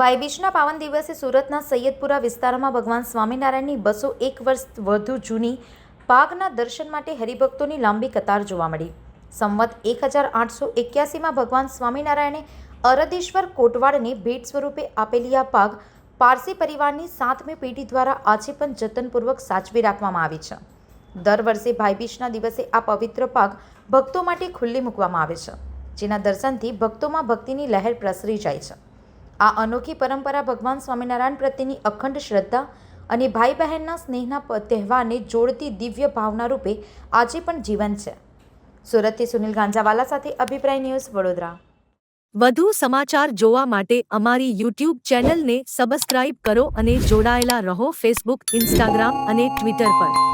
ભાઈબીજના પાવન દિવસે સુરતના સૈયદપુરા વિસ્તારમાં ભગવાન સ્વામિનારાયણની બસો એક વર્ષ વધુ જૂની પાગના દર્શન માટે હરિભક્તોની લાંબી કતાર જોવા મળી. સંવત એક હજાર આઠસો એક્યાસીમાં ભગવાન સ્વામિનારાયણે અરદેશ્વર કોટવાડને ભેટ સ્વરૂપે આપેલી આ પાગ પારસી પરિવારની સાતમી પેઢી દ્વારા આજે પણ જતનપૂર્વક સાચવી રાખવામાં આવી છે. દર વર્ષે ભાઈબીજના દિવસે આ પવિત્ર પાગ ભક્તો માટે ખુલ્લી મૂકવામાં આવે છે, જેના દર્શનથી ભક્તોમાં ભક્તિની લહેર પ્રસરી જાય છે. આ અનોખી પરંપરા ભગવાન સ્વામિનારાયણ પ્રત્યેની અખંડ શ્રદ્ધા અને ભાઈ બહેનના સ્નેહના તહેવારને જોડતી દિવ્ય ભાવના રૂપે આજે પણ જીવન છે. સુરતથી સુનિલ ગાંજાવાલા સાથે અભિપ્રાય ન્યૂઝ વડોદરા. વધુ સમાચાર જોવા માટે અમારી યુટ્યુબ ચેનલને સબસ્ક્રાઇબ કરો અને જોડાયેલા રહો ફેસબુક, ઇન્સ્ટાગ્રામ અને ટ્વિટર પર.